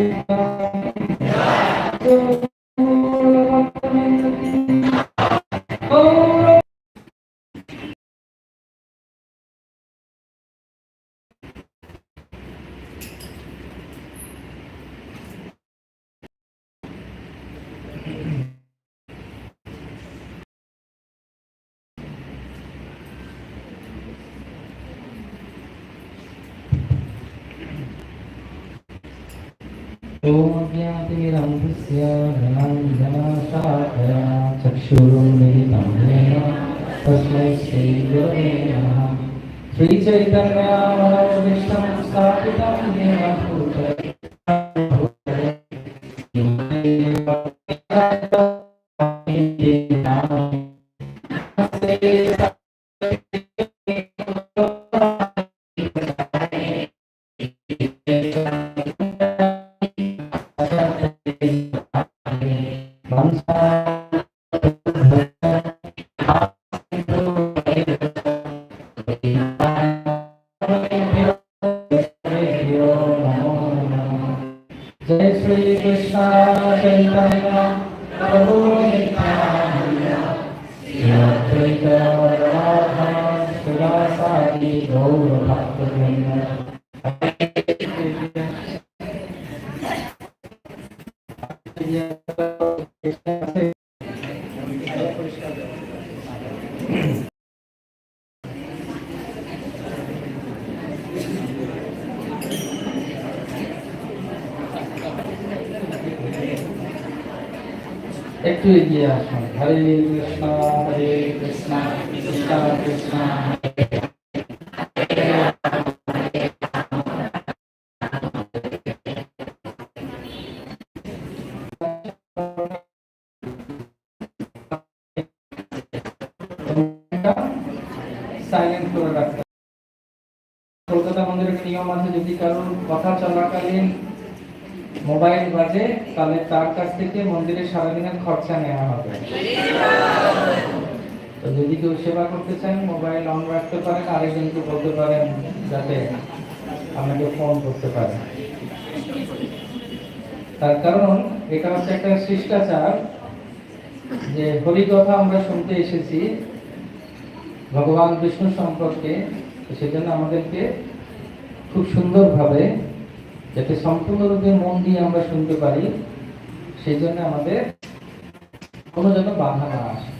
Amen. श्रीचैतन्यामनोविष्टं स्थापितं येन নিয়ম আছে যদি কারোর কথা চলাকালীন মোবাইল বাজে, তাহলে তার কাছ থেকে মন্দিরের সারাদিনের খরচা নেওয়া হবে। তো যদি কেউ সেবা করতে চান মোবাইল অন রাখতে পারেন, আরেকজনকে বলতে পারেন যাতে আমাকে ফোন করতে পারে। তার কারণ, এটা হচ্ছে একটা শিষ্টাচার, যে হরি কথা আমরা শুনতে এসেছি, ভগবান বিষ্ণু সম্পর্কে সেজন্য আমাদেরকে খুব সুন্দরভাবে যাতে সম্পূর্ণরূপে মন দিয়ে আমরা শুনতে পারি, সেই জন্য আমাদের কোনো যেন বাধা না আসে।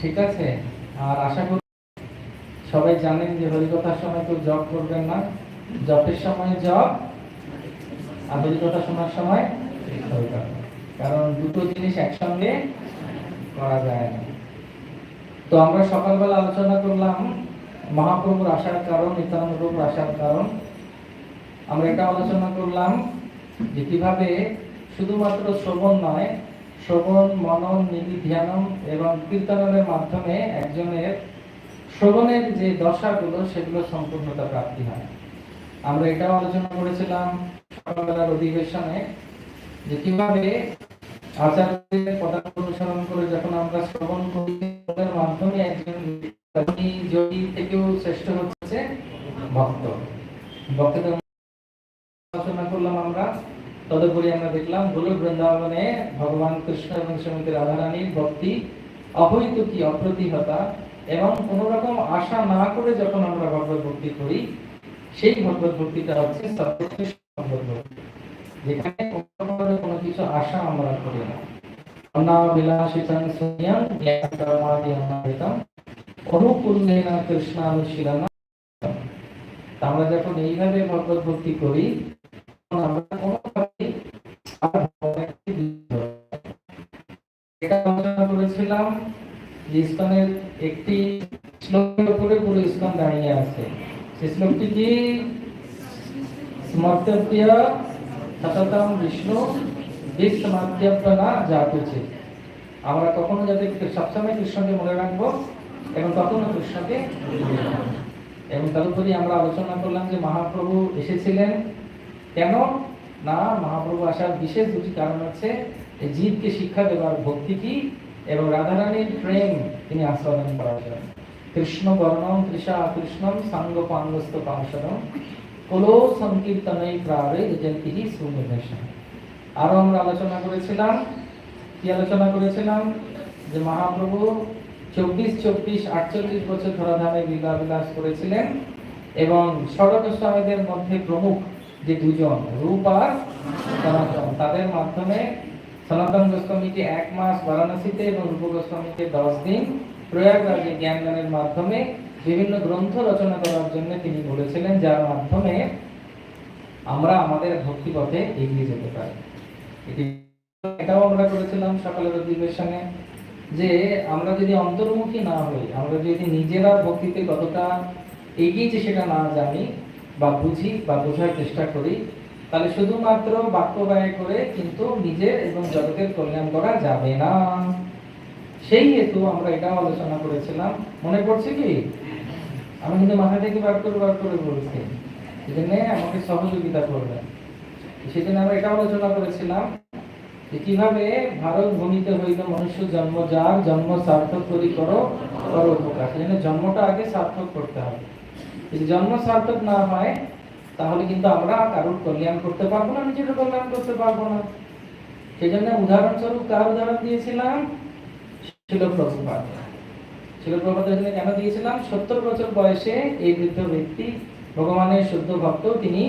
ঠিক আছে? আর আশা করি সবাই জানেন যে হরিকথার সময় কেউ জব করবেন না। জবের সময় জব আর হরিকথা শোনার সময় হরিকথা। কারণ দুটো জিনিস একসঙ্গে করা যায় না। তো আমরা সকালবেলা আলোচনা করলাম মহাপ্রভুর আসার কারণ নিত্যানন্দ আসার কারণ। আমরা এটা আলোচনা করলাম যে কীভাবে শুধুমাত্র শ্রবণ নয়, শ্রবণ, মনন, নীতি, ধ্যানম এবং কীর্তনের মাধ্যমে একজনের শ্রবণের যে দশাগুলো, সেগুলো সম্পূর্ণতা প্রাপ্তি হয়। আমরা এটাও আলোচনা করেছিলাম সকালবেলার অধিবেশনে যে কীভাবে আচার্যের পদার্থ অনুসরণ করে যখন আমরা শ্রবণ করি মাধ্যমে একজন ব্যক্তি যোগী থেকেও শ্রেষ্ঠ হচ্ছে ভক্ত। ভক্তদের আলোচনা করলাম আমরা, তদুপরি আমরা দেখলাম গোলক বৃন্দাবনে ভগবান কৃষ্ণ এবং শ্রীমতী রাধারানীর ভক্তি অবৈত কি অপ্রতিহতা এবং কোন রকম আশা না করে যখন আমরা ভগবত ভক্তি করি, সেই ভগবত ভক্তিটা হচ্ছে ভগবত ভক্তি যেখানে কোনো কিছু আশা আমরা করি না। অনাবিলাসিতং সুনিয়ং জ্ঞানকর্মাদি অনাদিতম আমরা যখন এইভাবে ভগবত ভক্তি করি আমরা করেছিলাম, যে একটি শ্লোকের উপরে পুরো দাঁড়িয়ে আছে। শ্লোকটি কি? বিষ্ণু না উচিত আমরা কখনো যাতে সবসময় কৃষ্ণকে মনে রাখব এবং কখনো কৃষ্ণকে ভুলবো না। এবং তদুপরি আমরা আলোচনা করলাম যে মহাপ্রভু এসেছিলেন কেন? না, মহাপ্রভু আসার বিশেষ দুটি কারণ হচ্ছে জীবকে শিক্ষা দেওয়ার ভক্তি কি? এবং রাধারানীর প্রেম তিনি আস্বাদন করার জন্য কৃষ্ণ বর্ণম তৃষা কৃষ্ণম সাঙ্গ পাঙ্গস্ত পাংশরম কলো সংকীর্তনই প্রারে জয়ন্তি সুনির্দেশন। আরও আমরা আলোচনা করেছিলাম। কি আলোচনা করেছিলাম? যে মহাপ্রভু চব্বিশ চব্বিশ, আটচল্লিশ বছর ধরাধামে লীলা বিলাস করেছিলেন এবং ষড়ক স্বামীদের মধ্যে প্রমুখ যে দুজন, রূপ আর সনাতন, তাদের মাধ্যমে সনাতন গোস্বামীকে এক মাস বারাণসীতে এবং রূপ গোস্বামীকে দশ দিন প্রয়াগরাজে জ্ঞান মাধ্যমে বিভিন্ন গ্রন্থ রচনা করার জন্য তিনি বলেছিলেন, যার মাধ্যমে আমরা আমাদের ভক্তি পথে এগিয়ে যেতে পারি। এটাও আমরা করেছিলাম সকালের অধিবেশনে। যে আমরা যদি অন্তর্মুখী না হই, আমরা যদি নিজেরা ভক্তিতে কতটা এগিয়েছে সেটা না জানি বা বুঝি বা বোঝার চেষ্টা করি, তাহলে শুধুমাত্র বাক্য ব্যয় করে কিন্তু নিজের এবং জগতের কল্যাণ করা যাবে না। সেই হেতু আমরা এটাও আলোচনা করেছিলাম। মনে পড়ছে কি? আমি কিন্তু মাথা থেকে বার করে বার করে বলছি, এই জন্য আমাকে সহযোগিতা করবেন। সেদিন আমরা এটা আলোচনা করেছিলাম। কীভাবে ভারত ভূমিতে হইল, মনুষ্য জন্ম যার, জন্ম সার্থক করি করো করো সেজন্য জন্মটা আগে সার্থক করতে হবে। যদি জন্ম সার্থক না হয়, তাহলে কিন্তু আমরা কারোর কল্যাণ করতে পারব না নিজের কল্যাণ করতে পারব না। সেই জন্য উদাহরণস্বরূপ কার উদাহরণ দিয়েছিলাম? ছিল প্রভুপাত ছিল কেন দিয়েছিলাম? সত্তর বছর বয়সে এই বৃদ্ধ ব্যক্তি, ভগবানের শুদ্ধ ভক্ত, তিনি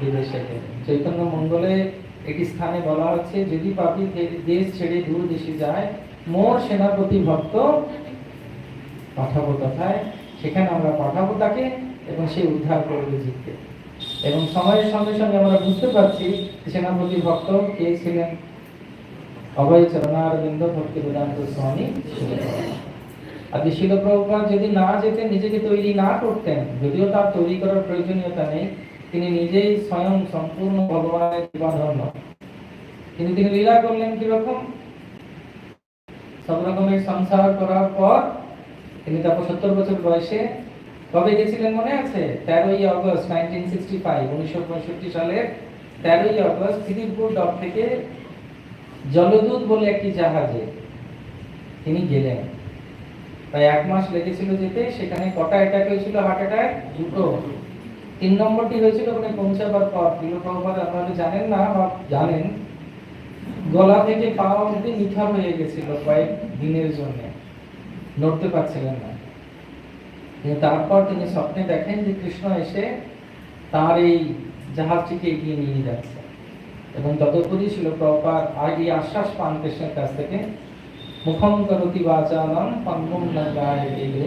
বিদেশে গেলেন। চৈতন্য মঙ্গলে একটি স্থানে বলা হচ্ছে, যদি পাপি দেশ ছেড়ে দূর দেশে যায়, মোর সেনাপতি ভক্ত পাঠাবো তথায়। সেখানে আমরা পাঠাবো তাকে এবং সে উদ্ধার করবে জিতকে এবং সময়ের সঙ্গে সঙ্গে আমরা বুঝতে পারছি সেনাপতি ভক্ত কে ছিলেন। অভয় চরণারবিন্দ ভক্তি বেদান্ত স্বামী। আর যে যদি না যেতেন, নিজেকে তৈরি না করতেন, যদিও তার তৈরি করার প্রয়োজনীয়তা নেই তিনি নিজেই স্বয়ং সম্পূর্ণ ভগবানের কৃপাধন্য কিন্তু তিনি লীলা করলেন কীরকম? সব রকমের সংসার করার পর তিনি তারপর সত্তর বছর বয়সে কবে গেছিলেন মনে আছে? তেরোই অগস্ট নাইনটিন সিক্সটি ফাইভ উনিশশো পঁয়ষট্টি সালের তেরোই অগস্ট খিদিরপুর ডক থেকে জলদূত বলে একটি জাহাজে তিনি গেলেন। প্রায় এক মাস লেগেছিল যেতে, সেখানে কটা অ্যাটাক হয়েছিল? হার্ট অ্যাটাক দুটো। তিন নম্বরটি হয়েছিল ওখানে পৌঁছাবার পর। প্রভুপাদ আপনারা জানেন না, বা জানেন, গলা থেকে পা অবধি নিথর হয়ে গেছিল কয়েক দিনের জন্য। নড়তে পারছিলেন না। তারপর তিনি স্বপ্নে দেখেন যে কৃষ্ণ এসে তার এই জাহাজটিকে এগিয়ে নিয়ে যাচ্ছে। এবং ততক্ষণই ছিল প্রপার এই আশ্বাস পান কৃষ্ণের কাছ থেকে মুখম করতি বাচানম পঙ্গুম নগায় দিলে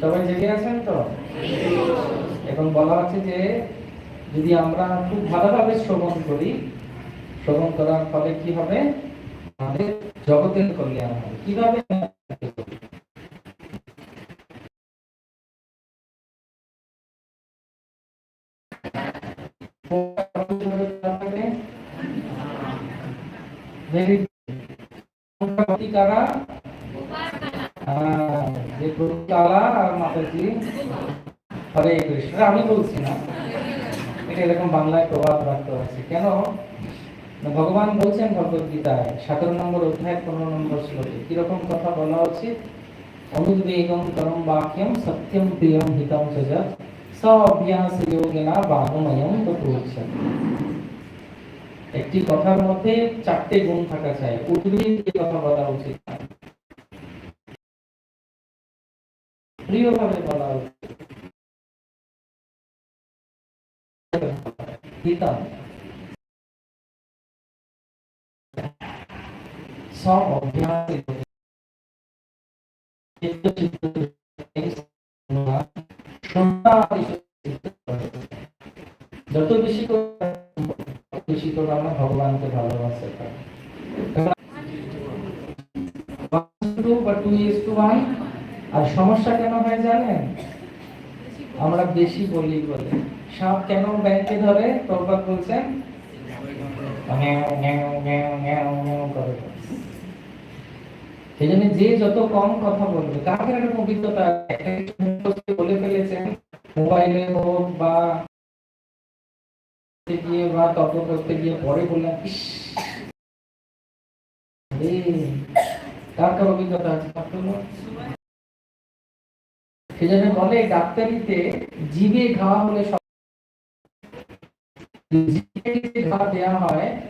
সবাই জেগে আছেন তো? এখন বলা হচ্ছে যে যদি আমরা খুব ভালোভাবে শ্রবণ করি শ্রবণ করার ফলে কি হবে? আমাদের জগতের কল্যাণ হবে। কীভাবে কারা? মাতাজি হরে কৃষ্ণ আমি বলছি না এটা এরকম বাংলায় প্রভাব আছে কেন ভগবান বলছেন নম্বর অধ্যায় পনেরো নম্বর শ্লোকে কীরকম কথা বলা উচিত অনুদ্বেগম করম বাক্যম সত্যম প্রিয়ম হিতম সজ স অভ্যাস যোগেনা তথোচ্ছতে একটি কথার মধ্যে চারটে গুণ থাকা চাই। উদ্বেগ কথা বলা উচিত প্রিয়ভাবে বলা উচিত হিতম সব অভ্যাস যত বেশি করে তত বেশি করে আমরা ভগবানকে ভালোবাসতে পারি টু বা টু ইজ টু ওয়ান আর সমস্যা কেন হয় জানেন? আমরা বেশি বলি বলে। সাপ কেন ব্যাংকে ধরে? প্রভাত বলছেন জন্য যে যত কম কথা বলবে একটা অভিজ্ঞতা বলে ফেলেছেন, মোবাইলে হোক বা গিয়ে বা তর্ক করতে গিয়ে পরে বললাম কার কার অভিজ্ঞতা আছে? কত লোক? সেই জন্য বলে ডাক্তারিতে জিভে ঘা হলে জিভে যে ঘা দেওয়া হয়।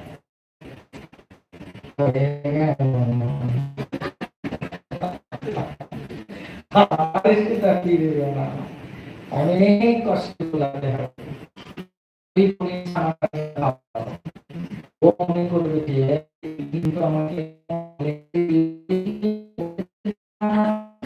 অনেক কষ্ট লাগে আমাকে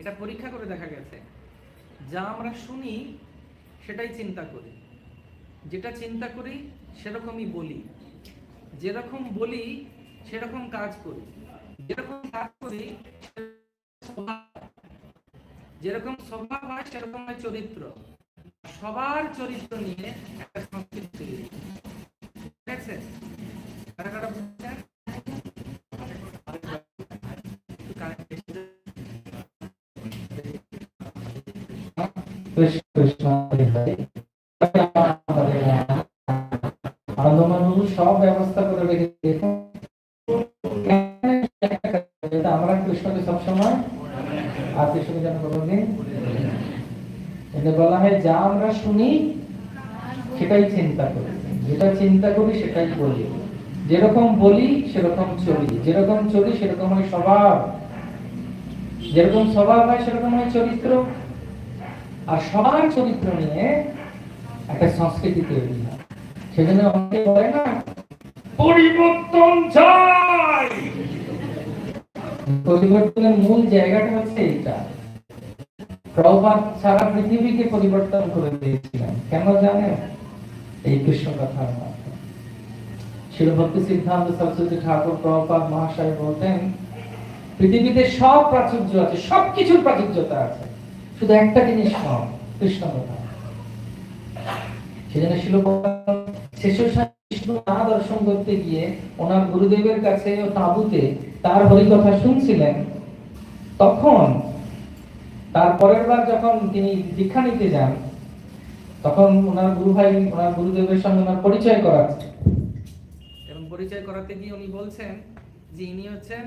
এটা পরীক্ষা করে দেখা গেছে। যা আমরা শুনি, সেটাই চিন্তা করি। যেটা চিন্তা করি, সেরকমই বলি। যেরকম বলি, সেরকম কাজ করি। যেরকম কাজ করি, যেরকম স্বভাব হয়, সেরকম হয় চরিত্র। সবার চরিত্র নিয়ে একটা সংস্কৃতি তৈরি। ঠিক আছে? কারা কারা যা আমরা শুনি, সেটাই চিন্তা করি। যেটা চিন্তা করি, সেটাই বলি। যেরকম বলি, সেরকম চলি। যেরকম চলি, সেরকম হয় স্বভাব। যেরকম স্বভাব হয়, সেরকম হয় চরিত্র। আর সবার চরিত্র নিয়ে একটা সংস্কৃতি তৈরি হয়। সেজন্য অনেকে বলে না, পরিবর্তন চাই! পরিবর্তনের মূল জায়গাটা হচ্ছে এইটা। প্রভাত সারা পৃথিবীকে পরিবর্তন করে দিয়েছিলেন। কেন জানেন এই কৃষ্ণ কথার মাধ্যমে। শিলভক্তি সিদ্ধান্ত সরস্বতী ঠাকুর প্রভুপাদ মহাশয় বলতেন, পৃথিবীতে সব প্রাচুর্য আছে সবকিছুর প্রাচুর্যতা আছে। শুধু একটা জিনিস কম কৃষ্ণ কথা সেজন্য শিল দর্শন করতে গিয়ে ওনার গুরুদেবের কাছে তাঁবুতে তার হরিকথা শুনছিলেন। তখন তার পরের বার যখন তিনি দীক্ষা নিতে যান, তখন ওনার গুরু ভাই, ওনার গুরুদেবের সঙ্গে ওনার পরিচয় করাচ্ছে এবং পরিচয় করাতে গিয়ে উনি বলছেন যে ইনি হচ্ছেন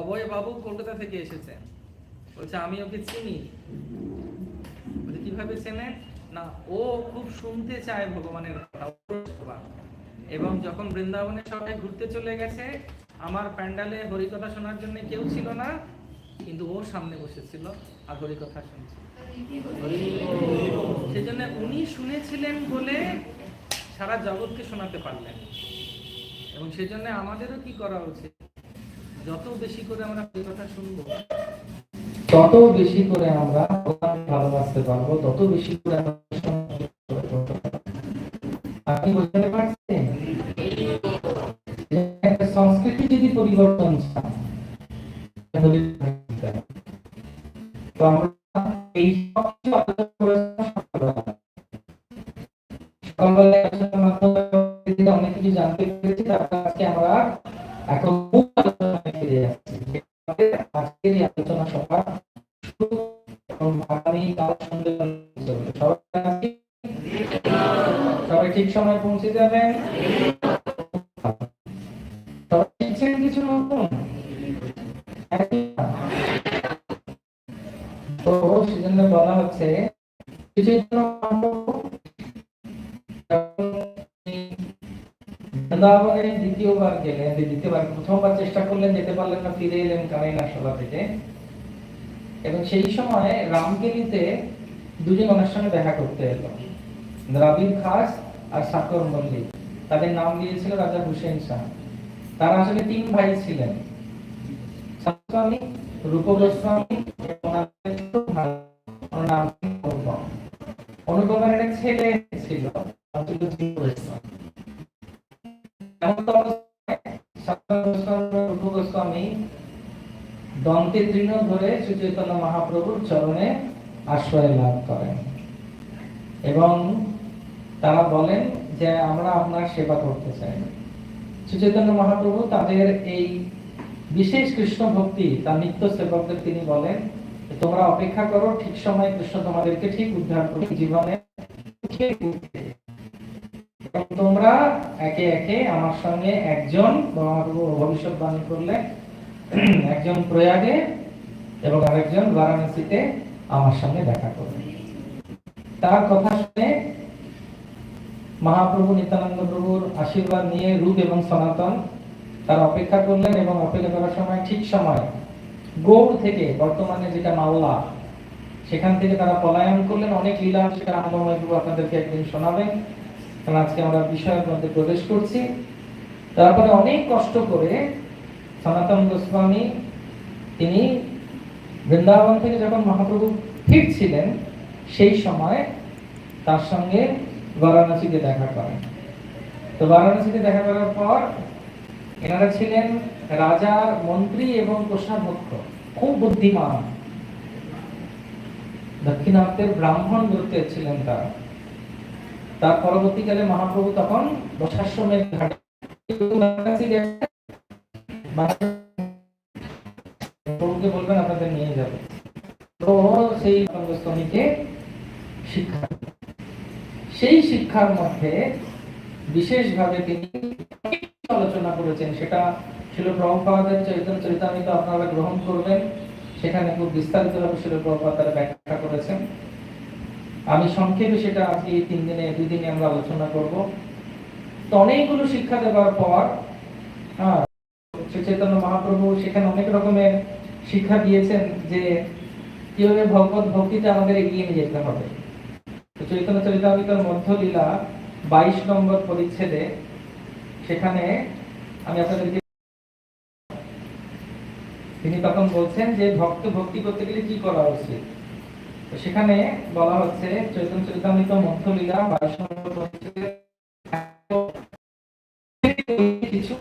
অভয় বাবু কলকাতা থেকে এসেছেন। বলছে, আমি ওকে চিনি। বলছে, কীভাবে চেনেন না, ও খুব শুনতে চায় ভগবানের কথা এবং যখন বৃন্দাবনে সবাই ঘুরতে চলে গেছে, আমার প্যান্ডালে হরিকথা শোনার জন্য কেউ ছিল না কিন্তু ওর সামনে বসেছিল আর হরিকথা শুনছিল সেজন্য উনি শুনেছিলেন বলে সারা জগৎকে শোনাতে পারলেন। এবং সেজন্য আমাদেরও কি করা উচিত? যত বেশি করে আমরা এই কথা শুনব তত বেশি করে আমরা ভালোবাসতে পারব তত বেশি করে আমরা। আপনি বুঝতে পারছেন? সংস্কৃতি যদি পরিবর্তন চান তাহলে তো অনেক কিছু জানতে পেরেছি আজকে আমরা এখন আজকের আলোচনা সভা? সবাই ঠিক সময় পৌঁছে যাবেন? সেজন্য বলা হচ্ছে বৃন্দাবনে দ্বিতীয়বার গেলেন দ্বিতীয়বার, প্রথমবার চেষ্টা করলেন, যেতে পারলেন না, ফিরে এলেন সভা থেকে। এবং সেই সময় দুজন দেখা করতে এলো দ্রাবিড় খাস আর সাকর মল্লিক। তাদের নাম দিয়েছিল রাজা হুসেন শাহ। তারা আসলে তিন ভাই ছিলেন। রূপ গোস্বামী দন্তে তৃণ ধরে শ্রী মহাপ্রভুর চরণে আশ্রয় লাভ করেন এবং তারা বলেন যে আমরা আপনার সেবা করতে চাই শ্রী মহাপ্রভু তাদের এই বিশেষ কৃষ্ণ ভক্তি তার নিত্য সেবকদের তিনি বলেন তোমরা অপেক্ষা করো, ঠিক সময় কৃষ্ণ তোমাদেরকে ঠিক উদ্ধার করবে জীবনে। তোমরা একে একে আমার সঙ্গে একজন মহাপ্রভু ভবিষ্যৎবাণী করলে, একজন প্রয়াগে এবং আরেকজন বারাণসীতে আমার সঙ্গে দেখা করবে। তার কথা শুনে মহাপ্রভু নিত্যানন্দ প্রভুর আশীর্বাদ নিয়ে রূপ এবং সনাতন তার অপেক্ষা করলেন এবং অপেক্ষা করার সময় ঠিক সময় গৌড় থেকে বর্তমানে যেটা মাওলা, সেখান থেকে তারা পলায়ন করলেন। অনেক লীলা সেটা আনন্দময় প্রভু আপনাদেরকে একদিন শোনাবেন। কারণ আজকে আমরা বিষয়ের মধ্যে প্রবেশ করছি। তারপরে অনেক কষ্ট করে সনাতন গোস্বামী, তিনি বৃন্দাবন থেকে যখন মহাপ্রভু ফিরছিলেন, সেই সময় তার সঙ্গে বারাণসীতে দেখা করেন। তো বারাণসীতে দেখা করার পর এনারা ছিলেন রাজার মন্ত্রী এবং কোষাধ্যক্ষ খুব বুদ্ধিমান। দক্ষিণাত্যের ব্রাহ্মণ গোত্রের ছিলেন তারা। তার পরবর্তীকালে মহাপ্রভু তখন ঘাটে প্রভুকে বলবেন, আপনাদের নিয়ে যাবে। তো সেই শিক্ষা সেই শিক্ষার মধ্যে বিশেষভাবে তিনি আলোচনা করেছেন সেটা ছিল প্রভুপাদের চরিতামিত আপনারা গ্রহণ করবেন। সেখানে খুব ছিল প্রভুপাদার ব্যাখ্যা করেছেন। আমি সংক্ষেপে সেটা আজকে এই তিন দিনে, দুই দিনে আমরা আলোচনা করব। তো অনেকগুলো শিক্ষা পর হ্যাঁ চৈতন্য মহাপ্রভু সেখানে অনেক রকমের শিক্ষা দিয়েছেন যে কীভাবে ভগবত ভক্তিতে আমাদের এগিয়ে নিয়ে যেতে হবে। চৈতন্য চরিতামিতার মধ্যলীলা বাইশ নম্বর পরিচ্ছেদে সেখানে আমি আপনাদেরকে তিনি তখন বলছেন যে ভক্ত ভক্তি করতে গেলে কি করা উচিত? সেখানে বলা হচ্ছে চৈতন্য চরিতামৃত মধ্যলীলা বাইশ কিছু